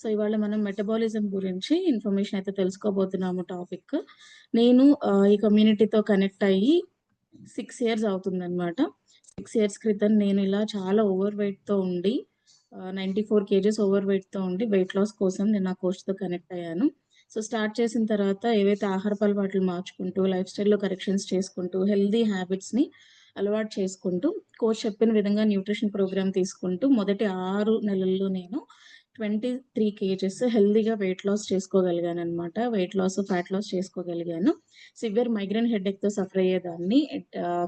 So ఇవాళ మనం metabolism గురించి ఇన్ఫర్మేషన్ అయితే తెలుసుకోబోతున్నాము టాపిక్ నేను ఈ కమ్యూనిటీతో కనెక్ట్ అయ్యి సిక్స్ ఇయర్స్ అవుతుందన్నమాట. సిక్స్ ఇయర్స్ క్రితం నేను ఇలా చాలా ఓవర్తో ఉండి నైంటీ ఫోర్ కేజెస్ ఓవర్తో ఉండి వెయిట్ లాస్ కోసం నేను నా కోచ్తో కనెక్ట్ అయ్యాను. సో స్టార్ట్ చేసిన తర్వాత ఏవైతే ఆహార అలవాట్లు మార్చుకుంటూ లైఫ్ స్టైల్లో కరెక్షన్స్ చేసుకుంటూ హెల్దీ హ్యాబిట్స్ని అలవాటు చేసుకుంటూ కోచ్ చెప్పిన విధంగా న్యూట్రిషన్ ప్రోగ్రామ్ తీసుకుంటూ మొదటి ఆరు నెలల్లో నేను ట్వంటీ త్రీ కేజెస్ హెల్దీగా వెయిట్ లాస్ చేసుకోగలిగాను అనమాట వెయిట్ లాస్ ఫ్యాట్ లాస్ చేసుకోగలిగాను సివియర్ మైగ్రేన్ హెడ్ఎక్తో సఫర్ అయ్యేదాన్ని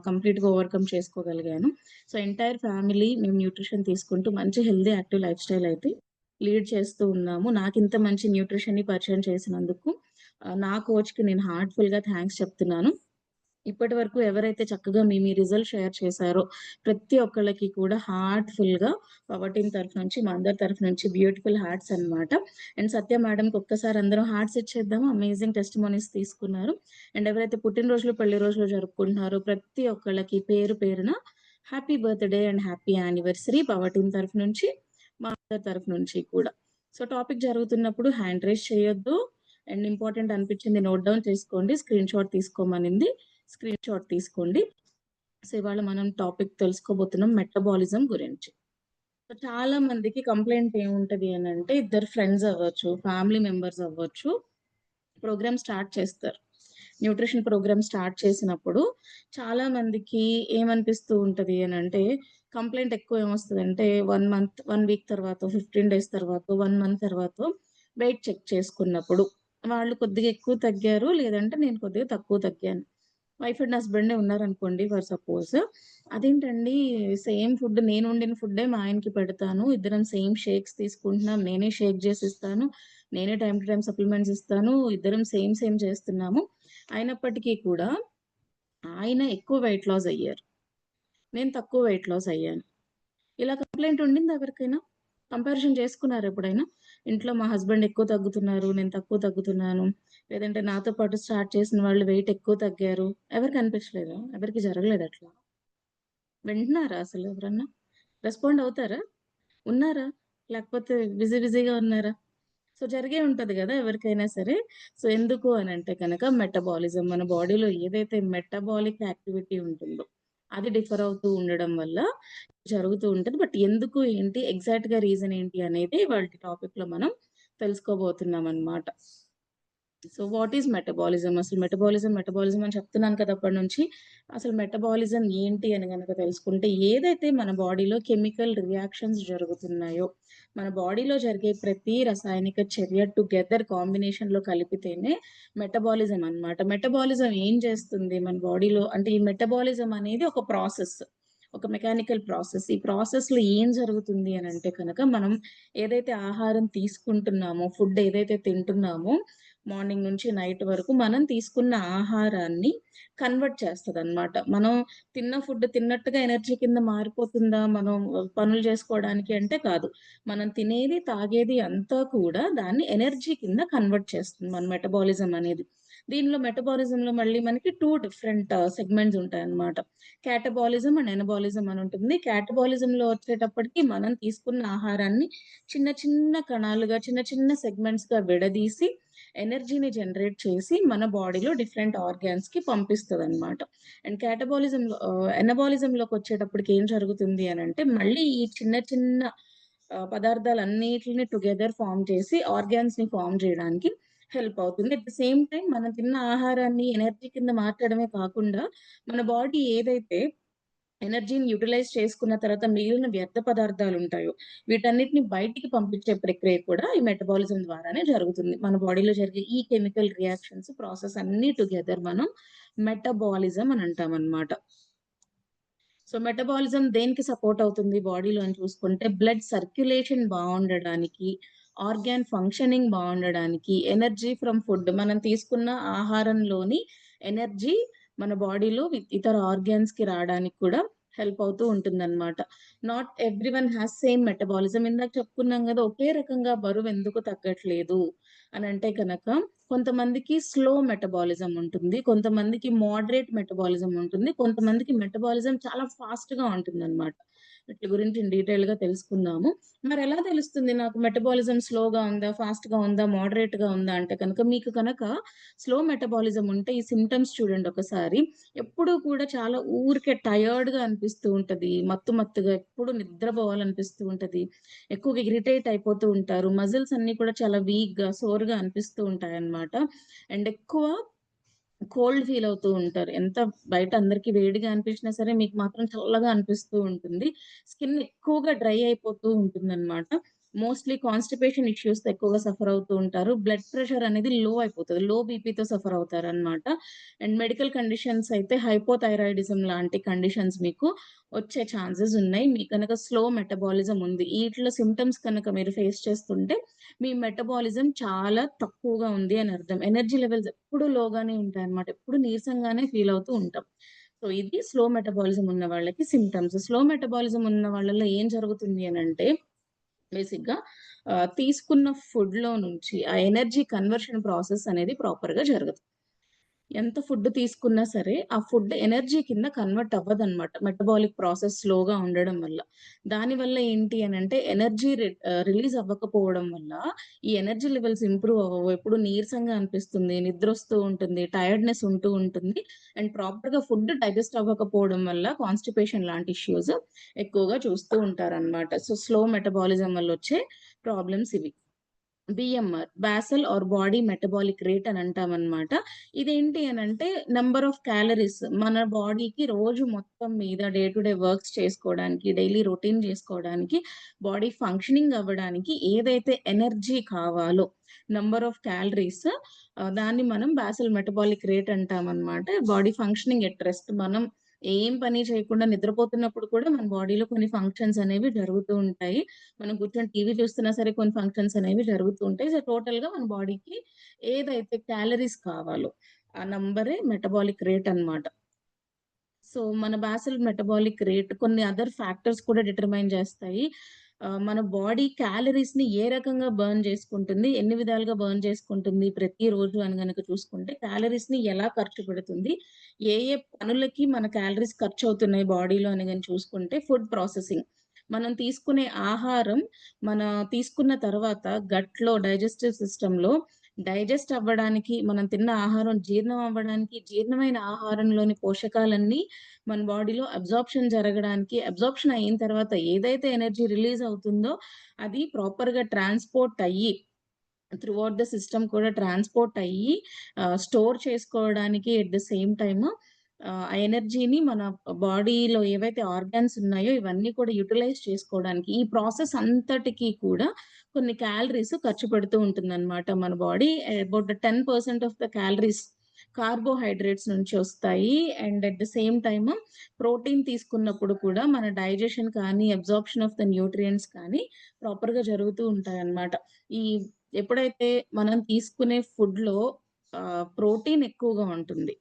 కంప్లీట్గా ఓవర్కమ్ చేసుకోగలిగాను. సో ఎంటైర్ ఫ్యామిలీ మేము న్యూట్రిషన్ తీసుకుంటూ మంచి హెల్దీ యాక్టివ్ లైఫ్ స్టైల్ అయితే లీడ్ చేస్తూ ఉన్నాము. నాకు ఇంత మంచి న్యూట్రిషన్ని పరిచయం చేసినందుకు నా కోచ్కి నేను హార్ట్ఫుల్గా థ్యాంక్స్ చెప్తున్నాను. ఇప్పటి వరకు ఎవరైతే చక్కగా మీ మీ రిజల్ట్ షేర్ చేశారో ప్రతి ఒక్కళ్ళకి కూడా హార్ట్ఫుల్గా పవర్ టీమ్ తరఫు నుంచి మా అందరి తరఫు నుంచి బ్యూటిఫుల్ హార్ట్స్ అన్నమాట. అండ్ సత్య మేడంకి ఒక్కసారి అందరం హార్ట్స్ ఇచ్చేద్దాము. అమేజింగ్ టెస్ట్ తీసుకున్నారు. అండ్ ఎవరైతే పుట్టినరోజులు పెళ్ళి రోజులు జరుపుకుంటున్నారో ప్రతి ఒక్కళ్ళకి పేరు పేరున happy birthday and happy anniversary power team తరఫు నుంచి మా అందరి తరఫు నుంచి కూడా. సో టాపిక్ జరుగుతున్నప్పుడు హ్యాండ్ రైస్ చేయొద్దు. అండ్ ఇంపార్టెంట్ అనిపించింది నోట్ డౌన్ చేసుకోండి. స్క్రీన్ షాట్ తీసుకోమనింది. స్క్రీన్ షాట్ తీసుకోండి. సో ఇవాళ మనం టాపిక్ తెలుసుకోబోతున్నాం మెటబాలిజం గురించి. చాలా మందికి కంప్లైంట్ ఏముంటది అని అంటే ఇద్దరు ఫ్రెండ్స్ అవ్వచ్చు ఫ్యామిలీ మెంబర్స్ అవ్వచ్చు ప్రోగ్రామ్ స్టార్ట్ చేస్తారు. న్యూట్రిషన్ ప్రోగ్రామ్ స్టార్ట్ చేసినప్పుడు చాలా మందికి ఏమనిపిస్తూ ఉంటది అని అంటే కంప్లైంట్ ఎక్కువ ఏమొస్తుంది అంటే వన్ మంత్ వన్ వీక్ తర్వాత ఫిఫ్టీన్ డేస్ తర్వాత వన్ మంత్ తర్వాత వెయిట్ చెక్ చేసుకున్నప్పుడు వాళ్ళు కొద్దిగా ఎక్కువ తగ్గారు లేదంటే నేను కొద్దిగా తక్కువ తగ్గాను. వైఫ్ అండ్ హస్బెండ్ ఉన్నారనుకోండి ఫర్ సపోజ్ అదేంటండి సేమ్ ఫుడ్ నేను వండిన ఫుడ్డే మా ఆయనకి పెడతాను. ఇద్దరం సేమ్ షేక్స్ తీసుకుంటున్నాం. నేనే షేక్ చేసి ఇస్తాను. నేనే టైం టు టైం సప్లిమెంట్స్ ఇస్తాను. ఇద్దరం సేమ్ సేమ్ చేస్తున్నాము. అయినప్పటికీ కూడా ఆయన ఎక్కువ వెయిట్ లాస్ అయ్యారు. నేను తక్కువ వెయిట్ లాస్ అయ్యాను. ఇలా కంప్లైంట్ ఉండింది ఎవరికైనా? కంపారిజన్ చేసుకున్నారు ఎప్పుడైనా? ఇంట్లో మా హస్బెండ్ ఎక్కువ తగ్గుతున్నారు నేను తక్కువ తగ్గుతున్నాను. లేదంటే నాతో పాటు స్టార్ట్ చేసిన వాళ్ళు వెయిట్ ఎక్కువ తగ్గారు. ఎవరికి అనిపించలేదు? ఎవరికి జరగలేదు అట్లా? వింటున్నారా అసలు ఎవరన్నా? రెస్పాండ్ అవుతారా? ఉన్నారా? లేకపోతే బిజీ బిజీగా ఉన్నారా? సో జరిగే ఉంటది కదా ఎవరికైనా సరే. సో ఎందుకు అని అంటే కనుక మెటబాలిజం మన బాడీలో ఏదైతే మెటబాలిక్ యాక్టివిటీ ఉంటుందో. అది డిఫర్ అవుతూ ఉండడం వల్ల జరుగుతూ ఉంటది. బట్ ఎందుకు ఏంటి ఎగ్జాక్ట్గా రీజన్ ఏంటి అనేది వాళ్ళ టాపిక్లో మనం తెలుసుకోబోతున్నాం అన్నమాట సో వాట్ ఈజ్ మెటబాలిజం అసలు మెటబాలిజం మెటబాలిజం అని చెప్తున్నాను కదా అప్పటి నుంచి. అసలు మెటబాలిజం ఏంటి అని కనుక తెలుసుకుంటే ఏదైతే మన బాడీలో కెమికల్ రియాక్షన్స్ జరుగుతున్నాయో మన బాడీలో జరిగే ప్రతి రసాయనిక చర్య టుగెదర్ కాంబినేషన్లో కలిపితేనే మెటబాలిజం అన్నమాట. మెటబాలిజం ఏం చేస్తుంది మన బాడీలో? అంటే ఈ మెటబాలిజం అనేది ఒక ప్రాసెస్ ఒక మెకానికల్ ప్రాసెస్ ఈ ప్రాసెస్లో ఏం జరుగుతుంది అని అంటే కనుక మనం ఏదైతే ఆహారం తీసుకుంటున్నామో ఫుడ్ ఏదైతే తింటున్నామో మార్నింగ్ నుంచి నైట్ వరకు మనం తీసుకున్న ఆహారాన్ని కన్వర్ట్ చేస్తుంది అనమాట మనం తిన్న ఫుడ్ తిన్నట్టుగా ఎనర్జీ కింద మారిపోతుందా? మనం పనులు చేసుకోవడానికి అంటే కాదు. మనం తినేది తాగేది అంతా కూడా దాన్ని ఎనర్జీ కింద కన్వర్ట్ చేస్తుంది మన మెటబాలిజం అనేది. దీనిలో మెటబాలిజం లో మళ్ళీ మనకి టూ డిఫరెంట్ సెగ్మెంట్స్ ఉంటాయి అన్నమాట క్యాటబాలిజం అండ్ ఎనబాలిజం అని ఉంటుంది. క్యాటబాలిజం లో వచ్చేటప్పటికి మనం తీసుకున్న ఆహారాన్ని చిన్న చిన్న కణాలుగా చిన్న చిన్న సెగ్మెంట్స్గా విడదీసి ఎనర్జీని జనరేట్ చేసి మన బాడీలో డిఫరెంట్ ఆర్గాన్స్కి పంపిస్తుంది అనమాట అండ్ క్యాటబాలిజం ఎనబాలిజం లోకి వచ్చేటప్పటికి ఏం జరుగుతుంది అని అంటే మళ్ళీ ఈ చిన్న చిన్న పదార్థాలు అన్నిటిని టుగెదర్ ఫామ్ చేసి ఆర్గాన్స్ని ఫామ్ చేయడానికి హెల్ప్ అవుతుంది. అట్ ద సేమ్ టైం మనం తిన్న ఆహారాన్ని ఎనర్జీ కింద మార్చడమే కాకుండా మన బాడీ ఏదైతే ఎనర్జీని యూటిలైజ్ చేసుకున్న తర్వాత మిగిలిన వ్యర్థ పదార్థాలు ఉంటాయో వీటన్నిటిని బయటికి పంపించే ప్రక్రియ కూడా ఈ మెటబాలిజం ద్వారానే జరుగుతుంది. మన బాడీలో జరిగే ఈ కెమికల్ రియాక్షన్స్ ప్రాసెస్ అన్ని టుగెదర్ మనం మెటబాలిజం అని అంటాం అనమాట సో మెటబాలిజం దేనికి సపోర్ట్ అవుతుంది బాడీలో అని చూసుకుంటే బ్లడ్ సర్క్యులేషన్ బాగుండడానికి ఆర్గాన్ ఫంక్షనింగ్ బాగుండడానికి ఎనర్జీ ఫ్రమ్ ఫుడ్ మనం తీసుకున్న ఆహారంలోని ఎనర్జీ మన బాడీలో ఇతర ఆర్గాన్స్కి రావడానికి కూడా హెల్ప్ అవుతూ ఉంటుంది అనమాట not everyone has same metabolism ఇందాక చెప్పుకున్నాం కదా ఒకే రకంగా బరువు ఎందుకు తగ్గట్లేదు అని అంటే కనుక కొంతమందికి స్లో మెటబాలిజం ఉంటుంది కొంతమందికి మోడరేట్ మెటబాలిజం ఉంటుంది కొంతమందికి మెటబాలిజం చాలా ఫాస్ట్గా ఉంటుంది అనమాట వీటి గురించి డీటెయిల్గా తెలుసుకున్నాము తెలుసుకుందాము. ఎలా తెలుస్తుంది నాకు మెటబాలిజం స్లోగా ఉందా? ఫాస్ట్గా ఉందా? మోడరేట్గా ఉందా? అంటే కనుక మీకు కనుక స్లో మెటబాలిజం ఉంటే ఈ సిమ్టమ్స్ చూడండి ఒకసారి. ఎప్పుడూ కూడా చాలా ఊరికే టయర్డ్గా అనిపిస్తూ ఉంటది. మత్తు మత్తుగా ఎప్పుడు నిద్రపోవాలనిపిస్తూ ఉంటది. ఎక్కువగా ఇరిటేట్ అయిపోతూ ఉంటారు. మజిల్స్ అన్ని కూడా చాలా వీక్గా సోర్గా అనిపిస్తూ ఉంటాయన్నమాట. అండ్ ఎక్కువ కోల్డ్ ఫీల్ అవుతూ ఉంటారు. ఎంత బయట అందరికి వేడిగా అనిపించినా సరే మీకు మాత్రం చల్లగా అనిపిస్తూ ఉంటుంది. స్కిన్ ఎక్కువగా డ్రై అయిపోతూ ఉంటుంది అనమాట మోస్ట్‌లీ కాన్‌స్టిపేషన్ ఇష్యూస్ ఎక్కువగా సఫర్ అవుతూ ఉంటారు. బ్లడ్ ప్రెషర్ అనేది లో అయిపోతుంది లో బీపీతో సఫర్ అవుతారు అనమాట అండ్ మెడికల్ కండిషన్స్ అయితే హైపోథైరాయిడిజం లాంటి కండిషన్స్ మీకు వచ్చే ఛాన్సెస్ ఉన్నాయి. మీకు కనుక స్లో మెటబాలిజం ఉంది. వీటిలో సిమ్టమ్స్ కనుక మీరు ఫేస్ చేస్తుంటే మీ మెటబాలిజం చాలా తక్కువగా ఉంది అని అర్థం. ఎనర్జీ లెవెల్స్ ఎప్పుడు లోగానే ఉంటాయి అనమాట ఎప్పుడు నీరసంగానే ఫీల్ అవుతూ ఉంటాం. సో, ఇది స్లో మెటబాలిజం ఉన్న వాళ్ళకి సిమ్టమ్స్ స్లో మెటబాలిజం ఉన్న వాళ్ళలో ఏం జరుగుతుంది అని అంటే బేసిక్‌గా తీసుకున్న ఫుడ్‌లో నుంచి ఆ ఎనర్జీ కన్వర్షన్ ప్రాసెస్ అనేది ప్రాపర్‌గా జరగదు. ఎంత ఫుడ్ తీసుకున్నా సరే, ఆ ఫుడ్ ఎనర్జీ కింద కన్వర్ట్ అవ్వదు అనమాట మెటబాలిక్ ప్రాసెస్ స్లోగా ఉండడం వల్ల. దానివల్ల ఏంటి అని అంటే ఎనర్జీ రిలీజ్ అవ్వకపోవడం వల్ల ఈ ఎనర్జీ లెవెల్స్ ఇంప్రూవ్ అవ్వవు. ఎప్పుడు నీరసంగా అనిపిస్తుంది, నిద్ర వస్తూ ఉంటుంది, టైర్డ్‌నెస్ ఉంటూ ఉంటుంది. అండ్ ప్రాపర్‌గా ఫుడ్ డైజెస్ట్ అవ్వకపోవడం వల్ల కాన్‌స్టిపేషన్ లాంటి ఇష్యూస్ ఎక్కువగా చూస్తూ ఉంటారన్నమాట. సో, స్లో మెటబాలిజం వల్ల వచ్చే ప్రాబ్లమ్స్ ఇవి. BMR basal or body metabolic rate అని అంటామనమాట. ఇదేంటి అని అంటే నెంబర్ ఆఫ్ క్యాలరీస్ మన బాడీకి రోజు మొత్తం మీద డే టు డే వర్క్స్ చేసుకోవడానికి, డైలీ రొటీన్ చేసుకోవడానికి, బాడీ ఫంక్షనింగ్ అవ్వడానికి ఏదైతే ఎనర్జీ కావాలో నంబర్ ఆఫ్ క్యాలరీస్ దాన్ని మనం బాసల్ మెటబాలిక్ రేట్ అంటామనమాట. బాడీ ఫంక్షనింగ్ ఎట్ రెస్ట్ మనం ఏం పని చేయకుండా నిద్రపోతున్నప్పుడు కూడా మన బాడీలో కొన్ని ఫంక్షన్స్ అనేవి జరుగుతూ ఉంటాయి. మనం కూర్చొని టీవీ చూస్తున్నా సరే కొన్ని ఫంక్షన్స్ అనేవి జరుగుతూ ఉంటాయి. సో, టోటల్గా మన బాడీకి ఏదైతే క్యాలరీస్ కావాలో ఆ నంబరే మెటబాలిక్ రేట్ అన్నమాట. సో, మన బాసల్ మెటబాలిక్ రేట్ కొన్ని అదర్ ఫ్యాక్టర్స్ కూడా డిటర్మైన్ చేస్తాయి. మన బాడీ క్యాలరీస్‌ని ఏ రకంగా బర్న్ చేసుకుంటుంది, ఎన్ని విధాలుగా బర్న్ చేసుకుంటుంది ప్రతి రోజు అని గనక చూసుకుంటే, క్యాలరీస్‌ని ఎలా ఖర్చు పెడుతుంది, ఏ ఏ పనులకి మన క్యాలరీస్ ఖర్చు అవుతున్నాయి బాడీలో అని కానీ చూసుకుంటే ఫుడ్ ప్రాసెసింగ్. మనం తీసుకునే ఆహారం మన తీసుకున్న తర్వాత గట్‌లో డైజెస్టివ్ సిస్టంలో డైజెస్ట్ అవ్వడానికి, మనం తిన్న ఆహారం జీర్ణం అవ్వడానికి, జీర్ణమైన ఆహారంలోని పోషకాలన్నీ మన బాడీలో అబ్జార్ప్షన్ జరగడానికి, అబ్జార్ప్షన్ అయిన తర్వాత ఏదైతే ఎనర్జీ రిలీజ్ అవుతుందో అది ప్రాపర్‌గా ట్రాన్స్‌పోర్ట్ అయ్యి త్రూ అవుట్ ద సిస్టమ్ కూడా ట్రాన్స్‌పోర్ట్ అయ్యి స్టోర్ చేసుకోవడానికి ఎట్ ద సేమ్ టైమ్ ఆ ఎనర్జీని మన బాడీలో ఏవైతే ఆర్గాన్స్ ఉన్నాయో ఇవన్నీ కూడా యుటిలైజ్ చేసుకోవడానికి ఈ ప్రాసెస్ అంతటికి కూడా కొన్ని క్యాలరీస్ ఖర్చు పెడుతూ ఉంటుంది అనమాట మన body. About 10% of the calories carbohydrates నుంచి వస్తాయి. And at the same time protein తీసుకున్నప్పుడు కూడా మన డైజెషన్ కానీ, అబ్జార్ప్షన్ ఆఫ్ ద న్యూట్రియంట్స్ కానీ ప్రాపర్‌గా జరుగుతూ ఉంటాయి అన్నమాట ఈ ఎప్పుడైతే మనం తీసుకునే ఫుడ్‌లో లో ప్రోటీన్ ఎక్కువగా ఉంటుంది.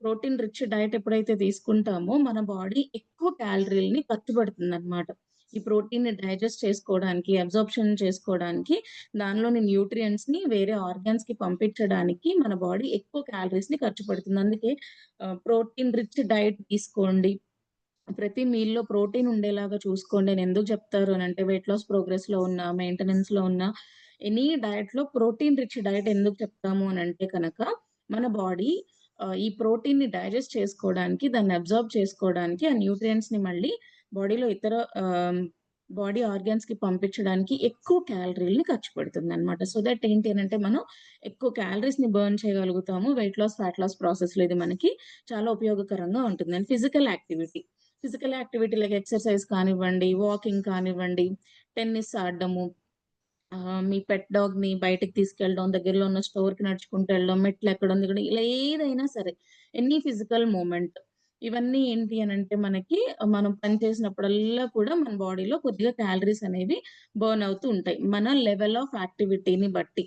ప్రోటీన్ రిచ్ డైట్ ఎప్పుడైతే తీసుకుంటామో మన బాడీ ఎక్కువ క్యాలరీలని ఖర్చు పెడుతుందన్నమాట. ఈ ప్రోటీన్ని డైజెస్ట్ చేసుకోవడానికి, అబ్జార్ప్షన్ చేసుకోవడానికి, దానిలోని న్యూట్రియంట్స్‌ని వేరే ఆర్గాన్స్కి పంపించడానికి మన బాడీ ఎక్కువ క్యాలరీస్ని ఖర్చు పెడుతుంది. అందుకే ప్రోటీన్ రిచ్ డైట్ తీసుకోండి. ప్రతి మీల్‌లో ప్రోటీన్ ఉండేలాగా చూసుకోండి నేను ఎందుకు చెప్తారు అనంటే వెయిట్ లాస్ ప్రోగ్రెస్లో ఉన్న ఉన్నా, మెయింటెనెన్స్‌లో ఉన్నా ఎనీ డైట్‌లో ప్రోటీన్ రిచ్ డైట్ ఎందుకు చెప్తాము అని అంటే కనుక మన బాడీ ఈ ప్రోటీన్ని డైజెస్ట్ చేసుకోవడానికి, దాన్ని అబ్జర్వ్ చేసుకోవడానికి, ఆ న్యూట్రియంట్స్‌ని మళ్ళీ బాడీలో ఇతర బాడీ ఆర్గాన్స్కి పంపించడానికి ఎక్కువ క్యాలరీల్ని ఖర్చు పెడుతుంది అనమాట సో దట్ ఏంటి అంటే మనం ఎక్కువ క్యాలరీస్‌ని బర్న్ చేయగలుగుతాము. వెయిట్ లాస్, ఫ్యాట్ లాస్ ప్రాసెస్‌లో ఇది మనకి చాలా ఉపయోగకరంగా ఉంటుంది. And physical activity. Physical activity like exercise కానివ్వండి, వాకింగ్ కానివ్వండి, టెన్నిస్ ఆడడము, మీ పెట్ డాగ్ని బయటకి తీసుకెళ్ళడం, దగ్గరలో ఉన్న స్టోర్కి నడుచుకుంటూ వెళ్ళడం, మెట్లు ఎక్కడ దిగడం ఇలా ఏదైనా సరే ఎనీ ఫిజికల్ మూమెంట్ ఇవన్నీ ఏంటి అని అంటే మనకి మనం పని చేసినప్పుడల్లా కూడా మన బాడీలో కొద్దిగా క్యాలరీస్ అనేవి బర్న్ అవుతూ ఉంటాయి. మన లెవెల్ ఆఫ్ యాక్టివిటీని బట్టి.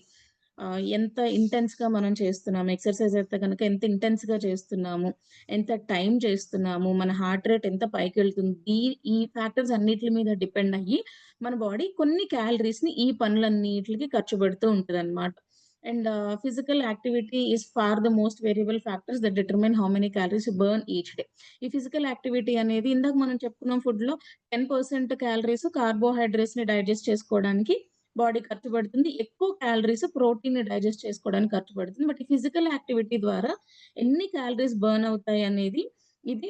ఎంత ఇంటెన్స్గా మనం చేస్తున్నాము, ఎక్సర్‌సైజ్ అయితే కనుక ఎంత ఇంటెన్స్గా చేస్తున్నాము, ఎంత టైం చేస్తున్నాము, మన హార్ట్ రేట్ ఎంత పైకెళ్తుంది, ఈ ఈ ఫ్యాక్టర్స్ అన్నిటి మీద డిపెండ్ అయ్యి మన బాడీ కొన్ని క్యాలరీస్ని ఈ పనులన్నిటికి ఖర్చు పెడుతూ and physical activity is far the most variable factors that determine how many calories burn each day ఈ ఫిజికల్ యాక్టివిటీ అనేది ఇందాక మనం చెప్పుకున్నాం ఫుడ్లో టెన్ పర్సెంట్ క్యాలరీస్ కార్బోహైడ్రేట్స్ని డైజెస్ట్ చేసుకోవడానికి బాడీ ఖర్చు పడుతుంది. ఎక్కువ క్యాలరీస్ ప్రోటీన్ని డైజెస్ట్ చేసుకోవడానికి ఖర్చు పడుతుంది. బట్ ఈ ఫిజికల్ యాక్టివిటీ ద్వారా ఎన్ని క్యాలరీస్ బర్న్ అవుతాయి అనేది ఇది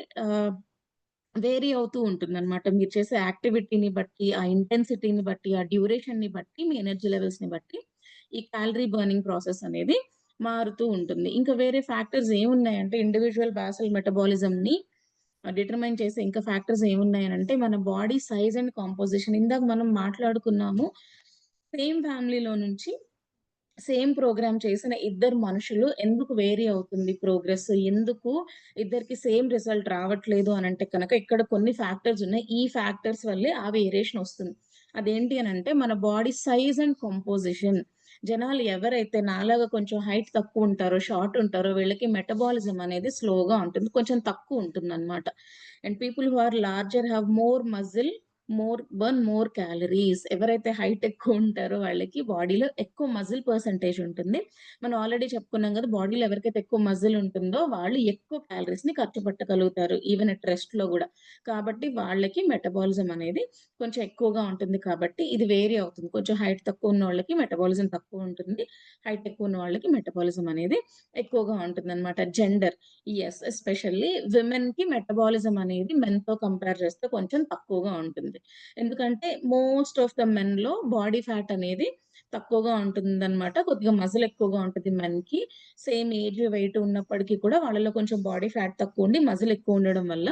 వేరీ అవుతూ ఉంటుంది అనమాట మీరు చేసే యాక్టివిటీని బట్టి ఆ ఇంటెన్సిటీని బట్టి ఆ డ్యూరేషన్ని బట్టి మీ ఎనర్జీ లెవెల్స్ని బట్టి ఈ క్యాలరీ బర్నింగ్ ప్రాసెస్ అనేది మారుతూ ఉంటుంది. ఇంకా వేరే ఫ్యాక్టర్స్ ఏమున్నాయంటే ఇండివిజువల్ బాసల్ మెటబాలిజంని డిటర్మైన్ చేసే ఇంకా ఫ్యాక్టర్స్ ఏమున్నాయనంటే మన బాడీ సైజ్ అండ్ కాంపోజిషన్ ఇందాక మనం మాట్లాడుకున్నాము సేమ్ ఫ్యామిలీలో నుంచి సేమ్ ప్రోగ్రామ్ చేసిన ఇద్దరు మనుషులు ఎందుకు వేరీ అవుతుంది ప్రోగ్రెస్ ఎందుకు ఇద్దరికి సేమ్ రిజల్ట్ రావట్లేదు అని అంటే కనుక ఇక్కడ కొన్ని ఫ్యాక్టర్స్ ఉన్నాయి. ఈ ఫ్యాక్టర్స్ వల్లే ఆ వేరియేషన్ వస్తుంది. అదేంటి అని అంటే మన బాడీ సైజ్ అండ్ కంపోజిషన్ జనాలు ఎవరైతే నాలాగా కొంచెం హైట్ తక్కువ ఉంటారో షార్ట్ ఉంటారో వీళ్ళకి మెటబాలిజం అనేది స్లోగా ఉంటుంది కొంచెం తక్కువ ఉంటుంది అనమాట and people who are larger have more muscle more burn more calories. ఎవరైతే హైట్ ఎక్కువ ఉంటారో వాళ్ళకి బాడీలో ఎక్కువ మజిల్ పర్సంటేజ్ ఉంటుంది. మనం ఆల్రెడీ చెప్పుకున్నాం కదా బాడీలో ఎవరికైతే ఎక్కువ మజిల్ ఉంటుందో వాళ్ళు ఎక్కువ క్యాలరీస్ని ఖర్చు పెట్టగలుగుతారు ఈవెన్ అట్ రెస్ట్లో కూడా. కాబట్టి వాళ్ళకి మెటబాలిజం అనేది కొంచెం ఎక్కువగా ఉంటుంది కాబట్టి ఇది వేరీ అవుతుంది. కొంచెం హైట్ తక్కువ ఉన్న వాళ్ళకి మెటబాలిజం తక్కువ ఉంటుంది. హైట్ ఎక్కువ ఉన్న వాళ్ళకి మెటబాలిజం అనేది ఎక్కువగా ఉంటుంది అనమాట జెండర్ ఎస్ ఎస్పెషల్లీ విమెన్కి మెటబాలిజం అనేది మెన్తో కంపేర్ చేస్తే కొంచెం తక్కువగా ఉంటుంది. ఎందుకంటే మోస్ట్ ఆఫ్ ద మెన్లో బాడీ ఫ్యాట్ అనేది తక్కువగా ఉంటుంది అనమాట కొద్దిగా మజిల్ ఎక్కువగా ఉంటుంది మెన్కి సేమ్ ఏజ్ వెయిట్ ఉన్నప్పటికీ కూడా వాళ్ళలో కొంచెం బాడీ ఫ్యాట్ తక్కువ ఉండి మజిల్ ఎక్కువ ఉండడం వల్ల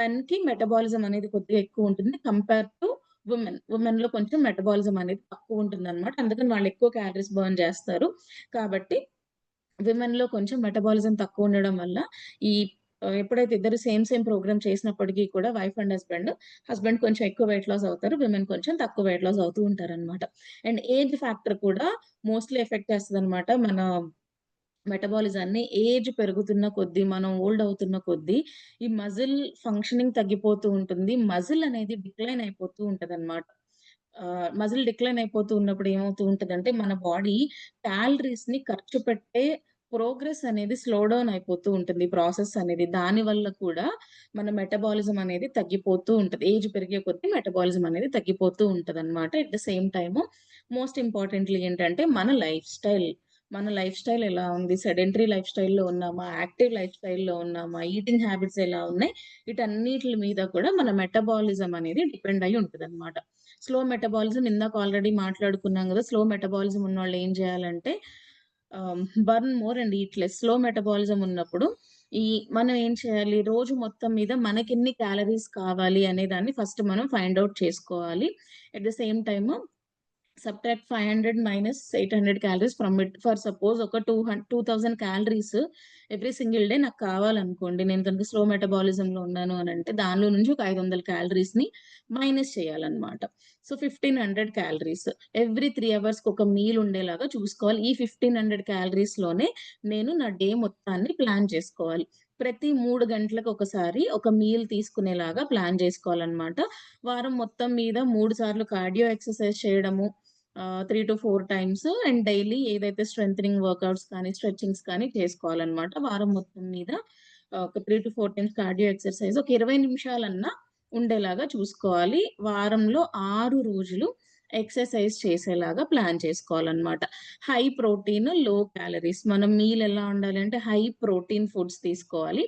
మెన్కి మెటబాలిజం అనేది కొద్దిగా ఎక్కువ ఉంటుంది. కంపేర్ టు ఉమెన్ ఉమెన్లో కొంచెం మెటబాలిజం అనేది తక్కువ ఉంటుంది అనమాట అందుకని వాళ్ళు ఎక్కువ క్యాలరీస్ బర్న్ చేస్తారు. కాబట్టి విమెన్లో కొంచెం మెటబాలిజం తక్కువ ఉండడం వల్ల ఈ ఎప్పుడైతే ఇద్దరు సేమ్ సేమ్ ప్రోగ్రామ్ చేసినప్పటికీ కూడా వైఫ్ అండ్ హస్బెండ్ హస్బెండ్ కొంచెం ఎక్కువ వెయిట్ లాస్ అవుతారు విమెన్ కొంచెం తక్కువ వెయిట్ లాస్ అవుతూ ఉంటారు అనమాట అండ్ ఏజ్ ఫ్యాక్టర్ కూడా మోస్ట్లీ ఎఫెక్ట్ చేస్తుంది అనమాట మన మెటబాలిజాన్ని ఏజ్ పెరుగుతున్న కొద్దీ మనం ఓల్డ్ అవుతున్న కొద్దీ ఈ మజిల్ ఫంక్షనింగ్ తగ్గిపోతూ ఉంటుంది. మజిల్ అనేది డిక్లైన్ అయిపోతూ ఉంటది అనమాట మజిల్ డిక్లైన్ అయిపోతూ ఉన్నప్పుడు ఏమవుతూ ఉంటదంటే మన బాడీ క్యాలరీస్ని ఖర్చు పెట్టే ప్రోగ్రెస్ అనేది స్లో డౌన్ అయిపోతూ ఉంటుంది. ప్రాసెస్ అనేది దాని వల్ల కూడా మన మెటబాలిజం అనేది తగ్గిపోతూ ఉంటుంది. ఏజ్ పెరిగే కొద్దీ మెటబాలిజం అనేది తగ్గిపోతూ ఉంటుంది అనమాట at the same time. Most importantly ఏంటంటే మన లైఫ్ స్టైల్ మన లైఫ్ స్టైల్ ఎలా ఉంది? సెడెంటరీ లైఫ్ స్టైల్లో ఉన్నామా? యాక్టివ్ లైఫ్ స్టైల్లో ఉన్నామా? ఈటింగ్ హ్యాబిట్స్ ఎలా ఉన్నాయి? వీటన్నిటి మీద కూడా మన మెటబాలిజం అనేది డిపెండ్ అయి ఉంటుంది అనమాట స్లో మెటబాలిజం ఇందాక ఆల్రెడీ మాట్లాడుకున్నాం కదా స్లో మెటబాలిజం ఉన్న వాళ్ళు ఏం చేయాలంటే burn more and eat less slow metabolism ఉన్నప్పుడు ఈ మనం ఏం చేయాలి? రోజు మొత్తం మీద మనకి ఎన్ని క్యాలరీస్ కావాలి అనే దాన్ని ఫస్ట్ మనం ఫైండ్ అవుట్ చేసుకోవాలి. At the same time subtract five hundred minus eight hundred calories from it for suppose ఒక two hundred two thousand calories every single day నాకు కావాలనుకోండి నేను కనుక స్లో మెటబాలిజం లో ఉన్నాను అని అంటే దానిలో నుంచి ఒక ఐదు వందల క్యాలరీస్ని మైనస్ చేయాలన్నమాట. So fifteen hundred calories every three అవర్స్కి ఒక మీల్ ఉండేలాగా చూసుకోవాలి. ఈ ఫిఫ్టీన్ హండ్రెడ్ క్యాలరీస్లోనే నేను నా డే మొత్తాన్ని ప్లాన్ చేసుకోవాలి. ప్రతి మూడు గంటలకు ఒకసారి ఒక మీల్ తీసుకునేలాగా ప్లాన్ చేసుకోవాలన్నమాట. వారం మొత్తం మీద మూడు సార్లు కార్డియో ఎక్సర్సైజ్ చేయడము three to four times and daily ఏదైతే స్ట్రెంగ్ వర్కౌట్స్ కానీ స్ట్రెచ్చింగ్స్ కానీ చేసుకోవాలన్నమాట. వారం మొత్తం మీద ఒక three to four times cardio exercise ఒక ఇరవై నిమిషాలన్నా ఉండేలాగా చూసుకోవాలి. వారంలో ఆరు రోజులు ఎక్సర్సైజ్ చేసేలాగా ప్లాన్ చేసుకోవాలన్నమాట. హై ప్రోటీన్లో క్యాలరీస్ మనం మీల్ ఎలా ఉండాలి అంటే హై ప్రోటీన్ ఫుడ్స్ తీసుకోవాలి.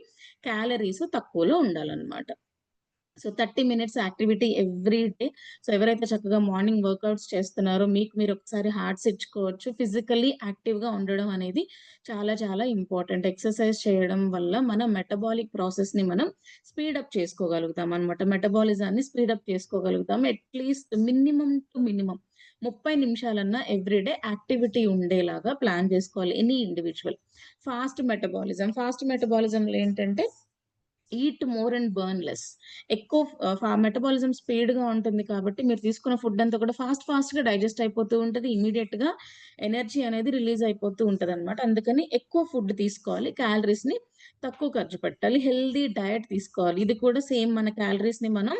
క్యాలరీస్ తక్కువలో ఉండాలన్నమాట. So thirty minutes activity every day so ఎవరైతే చక్కగా మార్నింగ్ వర్కౌట్స్ చేస్తున్నారో మీకు మీరు ఒకసారి హార్ట్స్ ఇచ్చుకోవచ్చు ఫిజికల్లీ యాక్టివ్గా ఉండడం అనేది చాలా చాలా ఇంపార్టెంట్ ఎక్సర్సైజ్ చేయడం వల్ల మన మెటబాలిక్ ప్రాసెస్ని మనం స్పీడప్ చేసుకోగలుగుతాం అనమాట మెటబాలిజాన్ని స్పీడప్ చేసుకోగలుగుతాం. At least minimum to minimum ముప్పై నిమిషాలన్నా ఎవ్రీడే యాక్టివిటీ ఉండేలాగా ప్లాన్ చేసుకోవాలి. Any individual fast metabolism fast మెటబాలిజంలో ఏంటంటే eat more and burn less ఎక్కువ మెటబాలిజం స్పీడ్గా ఉంటుంది కాబట్టి మీరు తీసుకున్న ఫుడ్ అంతా కూడా ఫాస్ట్ ఫాస్ట్గా డైజెస్ట్ అయిపోతూ ఉంటుంది. ఇమీడియట్గా ఎనర్జీ అనేది రిలీజ్ అయిపోతూ ఉంటుంది అనమాట అందుకని ఎక్కువ ఫుడ్ తీసుకోవాలి. క్యాలరీస్ని తక్కువ ఖర్చు పెట్టాలి. హెల్దీ డయట్ తీసుకోవాలి. ఇది కూడా సేమ్ మన క్యాలరీస్ని మనం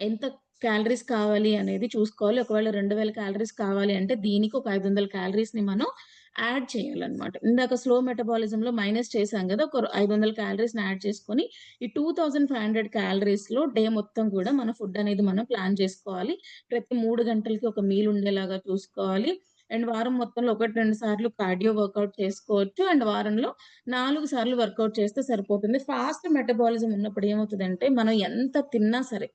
ఎంత క్యాలరీస్ కావాలి అనేది చూసుకోవాలి. ఒకవేళ 2000 క్యాలరీస్ కావాలి అంటే దీనికి ఒక 500 క్యాలరీస్‌ని మనం యాడ్ చేయాలన్నమాట. ఇందాక స్లో మెటబాలిజంలో మైనస్ చేశాం కదా ఒక 500 క్యాలరీస్‌ని యాడ్ చేసుకొని ఈ 2500 క్యాలరీస్‌లో డే మొత్తం కూడా మన ఫుడ్ అనేది మనం ప్లాన్ చేసుకోవాలి. ప్రతి మూడు గంటలకి ఒక మీల్ ఉండేలాగా చూసుకోవాలి. అండ్ వారం మొత్తంలో 1, 2 సార్లు కార్డియో వర్కౌట్ చేసుకోవచ్చు. అండ్ వారంలో నాలుగు సార్లు వర్కౌట్ చేస్తే సరిపోతుంది. ఫాస్ట్ మెటబాలిజం ఉన్నప్పుడు ఏమవుతుందంటే మనం ఎంత తిన్నా సరే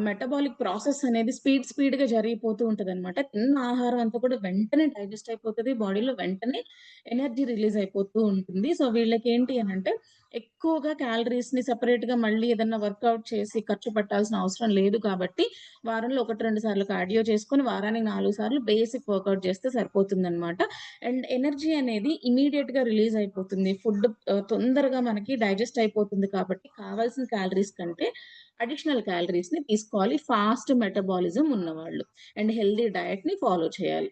మెటబాలిక్ ప్రాసెస్ అనేది స్పీడ్ స్పీడ్గా జరిగిపోతూ ఉంటదనమాట. తిన్న ఆహారం అంతా కూడా వెంటనే డైజెస్ట్ అయిపోతుంది బాడీలో వెంటనే ఎనర్జీ రిలీజ్ అయిపోతూ ఉంటుంది. సో, వీళ్ళకి ఏంటి అని అంటే ఎక్కువగా క్యాలరీస్‌ని సెపరేట్‌గా మళ్ళీ ఏదన్నా వర్కౌట్ చేసి ఖర్చు పెట్టాల్సిన అవసరం లేదు కాబట్టి వారంలో 1, 2 సార్లు కార్డియో చేసుకొని వారానికి నాలుగు సార్లు బేసిక్ వర్కౌట్ చేస్తే సరిపోతుందనమాట. అండ్ ఎనర్జీ అనేది ఇమ్మీడియేట్‌గా రిలీజ్ అయిపోతుంది. ఫుడ్ తొందరగా మనకి డైజెస్ట్ అయిపోతుంది కాబట్టి కావాల్సిన క్యాలరీస్ కంటే అడిషనల్ క్యాలరీస్‌ని తీసుకోవాలి. ఫాస్ట్ మెటబాలిజం ఉన్నవాళ్ళు. అండ్ హెల్తీ డైట్‌ని ఫాలో చేయాలి.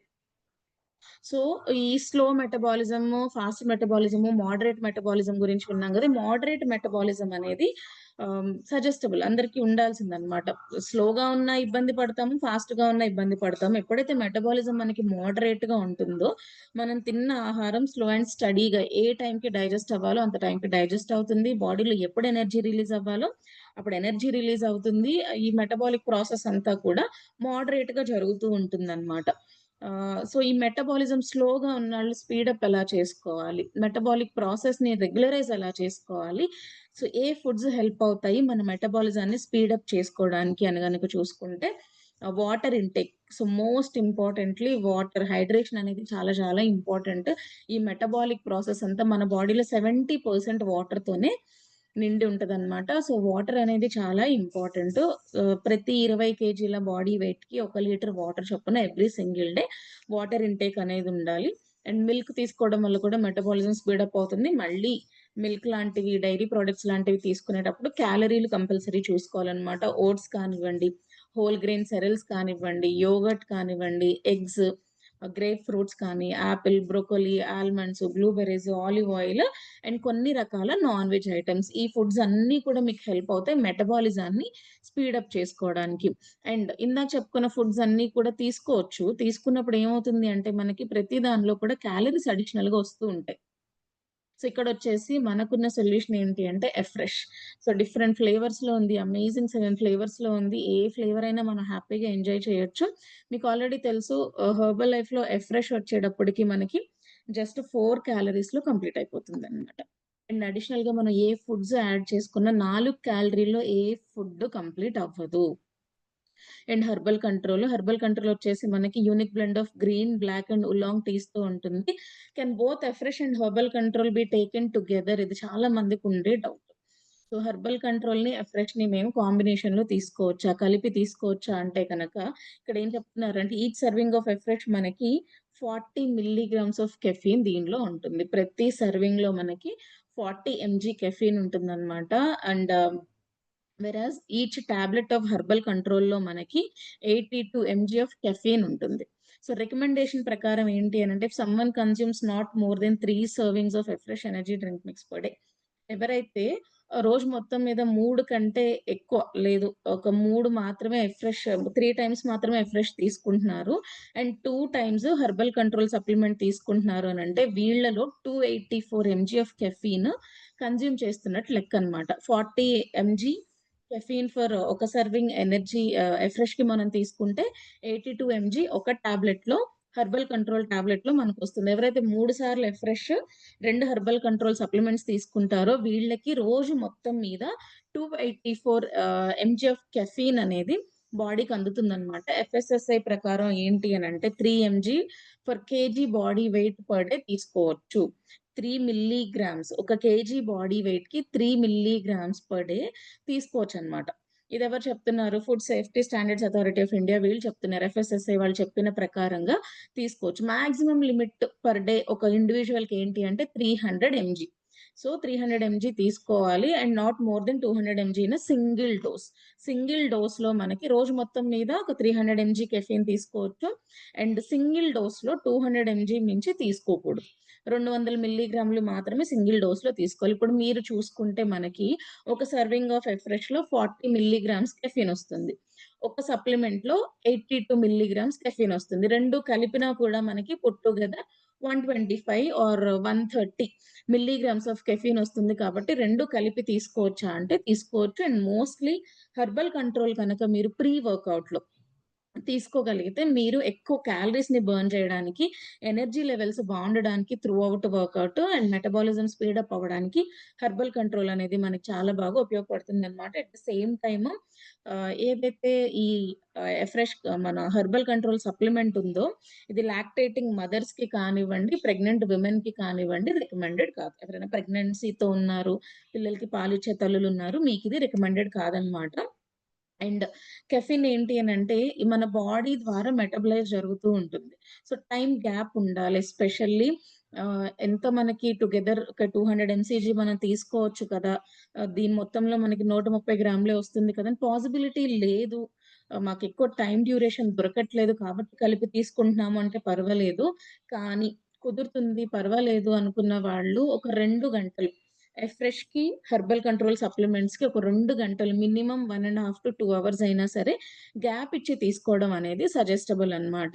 సో, ఈ slow metabolism, fast metabolism, moderate metabolism గురించి విన్నాం కదా మోడరేట్ మెటబాలిజం అనేది um, సజెస్టబుల్ సజెస్టబుల్ అందరికి ఉండాల్సిందనమాట. స్లోగా ఉన్న ఇబ్బంది పడతాము. ఫాస్ట్గా ఉన్న ఇబ్బంది పడతాము. ఎప్పుడైతే మెటబాలిజం మనకి మోడరేట్గా ఉంటుందో, మనం తిన్న ఆహారం స్లో అండ్ స్టడీగా ఏ టైంకి డైజెస్ట్ అవ్వాలో అంత టైంకి డైజెస్ట్ అవుతుంది. బాడీలో ఎప్పుడు ఎనర్జీ రిలీజ్ అవ్వాలో అప్పుడు ఎనర్జీ రిలీజ్ అవుతుంది. ఈ మెటబాలిక్ ప్రాసెస్ అంతా కూడా మోడరేట్‌గా జరుగుతూ ఉంటుంది అనమాట సో, ఈ మెటబాలిజం స్లోగా ఉన్న వాళ్ళు స్పీడప్ ఎలా చేసుకోవాలి? మెటబాలిక్ ప్రాసెస్‌ని రెగ్యులరైజ్ ఎలా చేసుకోవాలి? సో, ఏ ఫుడ్స్ హెల్ప్ అవుతాయి మన మెటబాలిజాన్ని స్పీడప్ చేసుకోవడానికి అని చూసుకుంటే water intake. So, most importantly water hydration అనేది చాలా చాలా ఇంపార్టెంట్. ఈ మెటబాలిక్ ప్రాసెస్ అంతా మన బాడీలో 70% వాటర్‌తోనే నిండి ఉంటదనమాట. సో, వాటర్ అనేది చాలా ఇంపార్టెంట్. ప్రతి 20 కేజీల బాడీ వెయిట్‌కి ఒక లీటర్ వాటర్ చొప్పున every single day water intake అనేది ఉండాలి. అండ్ మిల్క్ తీసుకోవడం వల్ల కూడా మెటబాలిజం స్పీడప్ అవుతుంది. మళ్ళీ మిల్క్ లాంటివి, డైరీ ప్రొడక్ట్స్ లాంటివి తీసుకునేటప్పుడు క్యాలరీలు కంపల్సరీ చూసుకోవాలనమాట. ఓట్స్ కానివ్వండి, హోల్ గ్రెయిన్ సెరల్స్ కానివ్వండి, యోగట్ కానివ్వండి, ఎగ్స్, గ్రేప్ ఫ్రూట్స్ కానీ, apple, broccoli, almonds, blueberries, olive oil and కొన్ని రకాల నాన్ వెజ్ ఐటమ్స్ ఈ ఫుడ్స్ అన్నీ కూడా మీకు హెల్ప్ అవుతాయి మెటబాలిజాన్ని స్పీడప్ చేసుకోవడానికి. అండ్ ఇందాక చెప్పుకున్న ఫుడ్స్ అన్నీ కూడా తీసుకోవచ్చు. తీసుకున్నప్పుడు ఏమవుతుంది అంటే మనకి ప్రతి దానిలో కూడా క్యాలరీస్ అడిషనల్‌గా వస్తూ ఉంటాయి. సో, ఇక్కడ వచ్చేసి మనకున్న సొల్యూషన్ ఏంటి అంటే ఎఫ్రెష్. సో, డిఫరెంట్ ఫ్లేవర్స్లో ఉంది. అమేజింగ్ సెకండ్ ఫ్లేవర్స్లో ఉంది. ఏ ఫ్లేవర్ అయినా మనం హ్యాపీగా ఎంజాయ్ చేయొచ్చు. మీకు ఆల్రెడీ తెలుసు ఆహ్, లైఫ్లో ఎఫ్రెష్ వచ్చేటప్పటికి మనకి జస్ట్ ఫోర్ క్యాలరీస్లో కంప్లీట్ అయిపోతుందనమాట. అండ్ అడిషనల్‌గా మనం ఏ ఫుడ్స్ యాడ్ చేసుకున్న నాలుగు క్యాలరీలో ఏ ఫుడ్ కంప్లీట్ అవ్వదు. And herbal control. Herbal control వచ్చేసి మనకి unique blend of green, black and oolong టీస్తో ఉంటుంది. Can both Afresh and herbal control be taken together ఇది చాలా మందికి ఉండే డౌట్. సో, హెర్బల్ కంట్రోల్ని ఎఫ్రెష్ని మేము కాంబినేషన్లో తీసుకోవచ్చా? కలిపి తీసుకోవచ్చా? అంటే గనక ఇక్కడ ఏం చెప్తున్నారంటే ఈచ్ సర్వింగ్ ఆఫ్ ఎఫ్రెష్ మనకి 40 మిల్లీగ్రామ్స్ ఆఫ్ కెఫీన్ దీనిలో ఉంటుంది. ప్రతి సర్వింగ్లో మనకి 40 ఎంజీ కెఫీన్ ఉంటుందన్నమాట and average each tablet of herbal కంట్రోల్‌లో మనకి 82 ఎంజీ ఆఫ్ కెఫీన్ ఉంటుంది. సో, రికమెండేషన్ ప్రకారం ఏంటి అని అంటే someone consumes not more than three servings of Afresh energy drink mix per day. ఎవరైతే రోజు మొత్తం మీద మూడు కంటే ఎక్కువ లేదు ఒక మూడు మాత్రమే ఎఫ్రెష్ త్రీ టైమ్స్ మాత్రమే ఎఫ్రెష్ తీసుకుంటున్నారు. And two times herbal control supplement తీసుకుంటున్నారు అని అంటే వీళ్ళలో 284 ఎంజీ ఆఫ్ కెఫీన్ కన్జ్యూమ్ చేస్తున్నట్టు లెక్కనమాట. 40 ఎంజీ కెఫీన్ ఫర్ uh, ఒక సర్వింగ్ ఎనర్జీ ఎఫ్రెష్కి మనం తీసుకుంటే 82 ఎంజీ ఒక టాబ్లెట్లో హెర్బల్ కంట్రోల్ టాబ్లెట్లో మనకు వస్తుంది. ఎవరైతే మూడు సార్లు ఎఫ్రెష్, రెండు హెర్బల్ కంట్రోల్ సప్లిమెంట్స్ తీసుకుంటారో వీళ్ళకి రోజు మొత్తం మీద two eighty four MG of caffeine అనేది బాడీకి అందుతుందనమాట. ఎఫ్ఎస్ఎస్ఐ ప్రకారం ఏంటి అని అంటే three MG for KG body weight per day తీసుకోవచ్చు. త్రీ మిల్లీగ్రామ్స్ ఒక కేజీ బాడీ వెయిట్కి త్రీ మిల్లీగ్రామ్స్ పర్ డే తీసుకోవచ్చు అన్నమాట ఇది ఎవరు చెప్తున్నారు? Food safety standards authority of India వీళ్ళు చెప్తున్నారు. ఎఫ్ఎస్ఎస్ఐ వాళ్ళు చెప్పిన ప్రకారంగా తీసుకోవచ్చు. మాక్సిమం లిమిట్ పర్ డే ఒక ఇండివిజువల్కి ఏంటి అంటే 300 ఎంజీ. సో 300 ఎంజీ తీసుకోవాలి and not more than 200 MG in single dose. Single డోస్‌లో మనకి రోజు మొత్తం మీద ఒక 300 ఎంజీ కెఫీన్ తీసుకోవచ్చు. అండ్ సింగిల్ డోస్‌లో 200 ఎంజీ మించి తీసుకోకూడదు. 200 మిల్లీగ్రాములు మాత్రమే సింగిల్ డోస్‌లో తీసుకోవాలి. ఇప్పుడు మీరు చూసుకుంటే మనకి ఒక సర్వింగ్ ఆఫ్ ఎఫ్రెష్‌లో 40 మిల్లీగ్రామ్స్ కెఫీన్ వస్తుంది. ఒక సప్లిమెంట్‌లో 82 మిల్లీగ్రామ్స్ కెఫీన్ వస్తుంది. రెండు కలిపినా కూడా మనకి one twenty five or 130 milligrams of caffeine వస్తుంది కాబట్టి రెండు కలిపి తీసుకోవచ్చా అంటే తీసుకోవచ్చు. అండ్ మోస్ట్‌లీ హెర్బల్ కంట్రోల్ కనుక మీరు ప్రీ వర్కౌట్‌లో తీసుకోగలిగితే మీరు ఎక్కువ క్యాలరీస్‌ని బర్న్ చేయడానికి, energy levels బాగుండడానికి through out workout and metabolism speed up అవ్వడానికి హెర్బల్ కంట్రోల్ అనేది మనకి చాలా బాగా ఉపయోగపడుతుందనమాట. అట్ ద సేమ్ టైమ్ ఏదైతే ఈ ఎఫ్రెష్ మన హెర్బల్ కంట్రోల్ సప్లిమెంట్ ఉందో ఇది లాక్టేటింగ్ మదర్స్కి కానివ్వండి, ప్రెగ్నెంట్ విమెన్కి కానివ్వండి రికమెండెడ్ కాదు. ఎవరైనా ప్రెగ్నెన్సీతో ఉన్నారు, పిల్లలకి పాలిచ్చే మీకు ఇది రికమెండెడ్ కాదనమాట. అండ్ కెఫిన్ ఏంటి అని అంటే మన బాడీ ద్వారా మెటబలైజ్ జరుగుతూ ఉంటుంది. సో, టైం గ్యాప్ ఉండాలి. ఎస్పెషల్లీ ఎంత మనకి టుగెదర్ ఒక 200 ఎంసీజీ మనం తీసుకోవచ్చు కదా! దీని మొత్తంలో మనకి 130 గ్రాములే వస్తుంది కదా! పాసిబిలిటీ లేదు. మాకు ఎక్కువ టైం డ్యూరేషన్ దొరకట్లేదు కాబట్టి కలిపి తీసుకుంటున్నాము అంటే పర్వాలేదు. కానీ కుదురుతుంది పర్వాలేదు అనుకున్న వాళ్ళు ఒక రెండు గంటలు ఎఫ్రెష్‌కి, హెర్బల్ కంట్రోల్ సప్లిమెంట్స్‌కి ఒక రెండు గంటలు minimum one and half to two hours అయినా సరే గ్యాప్ ఇచ్చి తీసుకోవడం అనేది సజెస్టబుల్ అనమాట.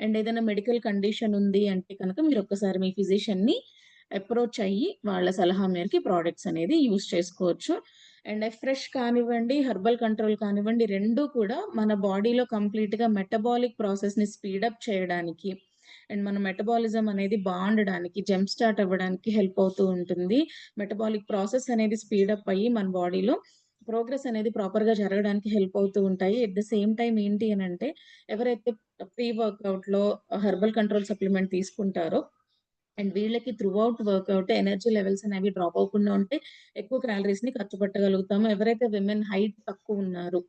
అండ్ ఏదైనా మెడికల్ కండిషన్ ఉంది అంటే కనుక మీరు ఒక్కసారి మీ ఫిజిషియన్‌ని అప్రోచ్ అయ్యి వాళ్ళ సలహా మేరకి ప్రోడక్ట్స్ అనేది యూస్ చేసుకోవచ్చు. అండ్ ఎఫ్రెష్ కానివ్వండి, హెర్బల్ కంట్రోల్ కానివ్వండి రెండు కూడా మన బాడీలో కంప్లీట్‌గా మెటబాలిక్ ప్రాసెస్‌ని స్పీడప్ చేయడానికి అండ్ మన మెటబాలిజం అనేది బాగుండడానికి జంప్ స్టార్ట్ అవ్వడానికి హెల్ప్ అవుతూ ఉంటుంది. మెటబాలిక్ ప్రాసెస్ అనేది స్పీడప్ అయ్యి మన బాడీలో ప్రోగ్రెస్ అనేది ప్రాపర్‌గా జరగడానికి హెల్ప్ అవుతూ ఉంటాయి. ఎట్ ద సేమ్ టైం ఏంటి అని అంటే ఎవరైతే ప్రీ వర్కౌట్‌లో హెర్బల్ కంట్రోల్ సప్లిమెంట్ తీసుకుంటారో అండ్ వీళ్ళకి through out workout energy levels అనేవి డ్రాప్ అవ్వకుండా ఉంటే ఎక్కువ క్యాలరీస్‌ని ఖర్చు పెట్టగలుగుతాము. ఎవరైతే విమెన్ హైట్ తక్కువ ఉన్నారు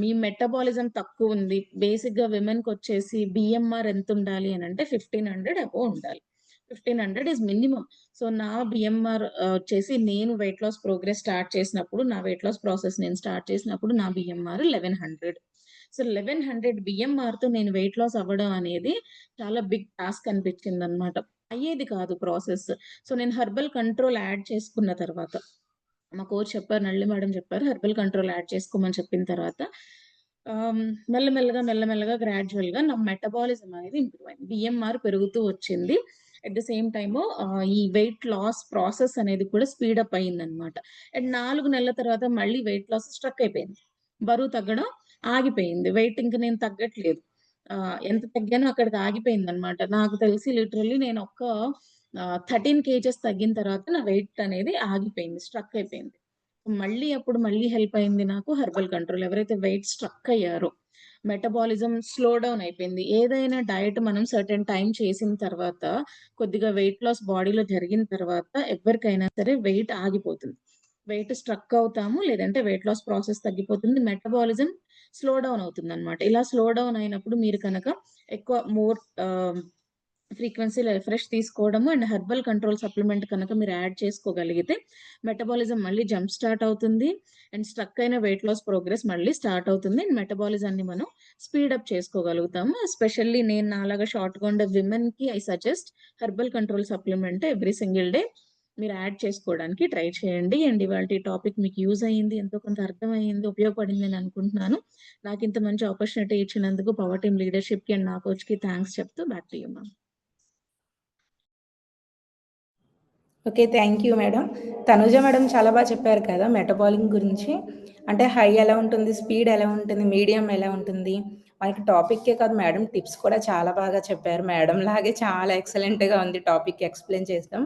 మీ మెటబాలిజం తక్కువుంది. బేసిక్‌గా విమెన్‌కొచ్చేసి బీఎంఆర్ ఎంతుండాలి అనంటే 1500 అబోవ్ ఉండాలి. 1500 ఈస్ మినిమమ్. సో, నా బిఎంఆర్ వచ్చేసి నేను వెయిట్ లాస్ ప్రోగ్రెస్ స్టార్ట్ చేసినప్పుడు, నా వెయిట్ లాస్ ప్రాసెస్ నేను స్టార్ట్ చేసినప్పుడు నా BMR eleven hundred so, eleven hundred బిఎంఆర్తో నేను వెయిట్ లాస్ అవ్వడం అనేది చాలా బిగ్ టాస్క్ అనిపించింది అనమాట అయ్యేది కాదు ప్రాసెస్. సో, నేను హెర్బల్ కంట్రోల్ యాడ్ చేసుకున్న తర్వాత మా కోచ్ చెప్పారు నల్లి మేడం చెప్పారు హెర్బల్ కంట్రోల్ యాడ్ చేసుకోమని చెప్పిన తర్వాత మెల్లమెల్లగా, మెల్లమెల్లగా గ్రాడ్యువల్గా నా మెటబాలిజం అనేది ఇంప్రూవ్ అయింది. బిఎంఆర్ పెరుగుతూ వచ్చింది. ఎట్ ద సేమ్ టైమ్ ఈ వెయిట్ లాస్ ప్రాసెస్ అనేది కూడా స్పీడప్ అయిందనమాట. అండ్ నాలుగు నెలల తర్వాత మళ్ళీ వెయిట్ లాస్ స్ట్రక్ అయిపోయింది. బరువు తగ్గడం ఆగిపోయింది. వెయిట్ ఇంకా నేను తగ్గట్లేదు. ఎంత తగ్గానో అక్కడికి ఆగిపోయిందనమాట. నాకు తెలిసి లిటరల్లీ నేను ఒక్క థర్టీన్ కేజెస్ తగ్గిన తర్వాత నా వెయిట్ అనేది ఆగిపోయింది. స్ట్రక్ అయిపోయింది. మళ్ళీ అప్పుడు మళ్ళీ హెల్ప్ అయింది నాకు హెర్బల్ కంట్రోల్. ఎవరైతే వెయిట్ స్ట్రక్ అయ్యారో, మెటబాలిజం స్లో డౌన్ అయిపోయింది. ఏదైనా డైట్ మనం సర్టెన్ టైం చేసిన తర్వాత కొద్దిగా వెయిట్ లాస్ బాడీలో జరిగిన తర్వాత ఎవ్వరికైనా సరే వెయిట్ ఆగిపోతుంది. వెయిట్ స్ట్రక్ అవుతాము. లేదంటే వెయిట్ లాస్ ప్రాసెస్ తగ్గిపోతుంది. మెటబాలిజం స్లో డౌన్ అవుతుంది అనమాట ఇలా స్లో డౌన్ అయినప్పుడు మీరు కనుక ఎక్కువ మోర్ ఫ్రీక్వెన్సీ రిఫ్రెష్ తీసుకోవడము అండ్ హెర్బల్ కంట్రోల్ సప్లిమెంట్ కనుక మీరు యాడ్ చేసుకోగలిగితే మెటబాలిజం మళ్ళీ జంప్ స్టార్ట్ అవుతుంది. అండ్ స్ట్రక్ అయిన వెయిట్ లాస్ ప్రోగ్రెస్ మళ్ళీ స్టార్ట్ అవుతుంది. అండ్ మెటబాలిజాన్ని మనం స్పీడప్ చేసుకోగలుగుతాము. ఎస్పెషల్లీ నేను నాలాగా షార్ట్‌గా ఉండే విమెన్‌కి I suggest herbal control supplement every single day మీరు యాడ్ చేసుకోవడానికి ట్రై చేయండి. అండ్ ఇవాళ టాపిక్ మీకు యూజ్ అయింది. ఎంతో కొంత అర్థమైంది ఉపయోగపడింది అని అనుకుంటున్నాను. నాకు ఇంత మంచి ఆపర్చునిటీ ఇచ్చినందుకు పవర్ టీమ్ లీడర్‌షిప్‌కి అండ్ నా కోచ్‌కి థ్యాంక్స్ చెప్తూ back to you ma'am. Okay. Thank you madam. Tanuja madam చాలా బాగా చెప్పారు కదా! మెటబాలిక్ గురించి. అంటే హై ఎలా ఉంటుంది, స్పీడ్ ఎలా ఉంటుంది, మీడియం ఎలా ఉంటుంది. మనకి టాపిక్కే కాదు మేడం టిప్స్ కూడా చాలా బాగా చెప్పారు. మేడం లాగే చాలా ఎక్సలెంట్‌గా ఉంది టాపిక్ ఎక్స్‌ప్లెయిన్ చేస్తాం.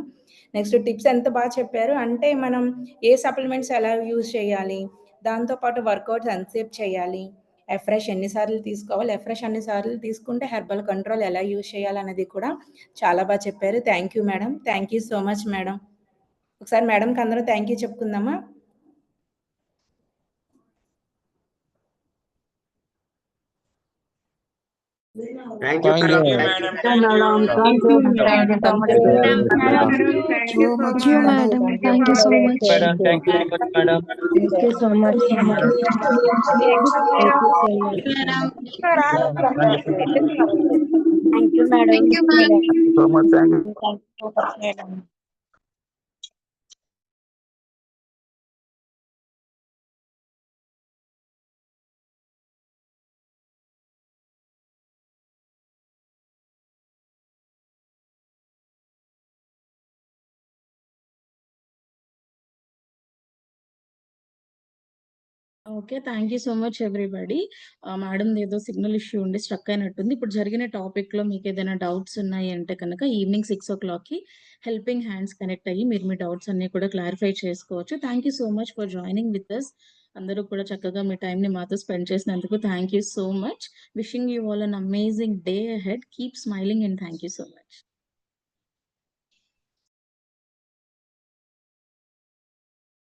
నెక్స్ట్ టిప్స్ ఎంత బాగా చెప్పారు. అంటే మనం ఏ సప్లిమెంట్స్ ఎలా యూజ్ చేయాలి, దాంతో పాటు వర్కౌట్స్ ఎంతసేపు చేయాలి, ఎఫ్రెష్ ఎన్నిసార్లు తీసుకోవాలి, ఎఫ్రెష్ అన్ని సార్లు తీసుకుంటే హెర్బల్ కంట్రోల్ ఎలా యూజ్ చేయాలనేది కూడా చాలా బాగా చెప్పారు. Thank you madam. Thank you so much madam. ఒకసారి మేడంకి అందరం థ్యాంక్ యూ చెప్పుకుందామా? Thank you, Thank you, madam. madam. Thank you. Thank you, madam. Thank you, madam. Thank you so much. Madam, thank you very much, madam. Thank you so okay. Thank you so much everybody madam ఏదో signal issue ఉండి struck అయినట్టుంది. ఇప్పుడు జరిగిన టాపిక్లో మీకు ఏదైనా doubts ఉన్నాయి అంటే కనుక ఈవినింగ్ 6:00కి హెల్పింగ్ హ్యాండ్స్ కనెక్ట్ అయ్యి మీరు మీ డౌట్స్ అన్ని కూడా క్లారిఫై చేసుకోవచ్చు. Thank you so much for joining with us. అందరూ కూడా చక్కగా మీ టైమ్‌ని మాతో స్పెండ్ చేసినందుకు thank you so much. Wishing you all an amazing day head keep smiling and thank you so much.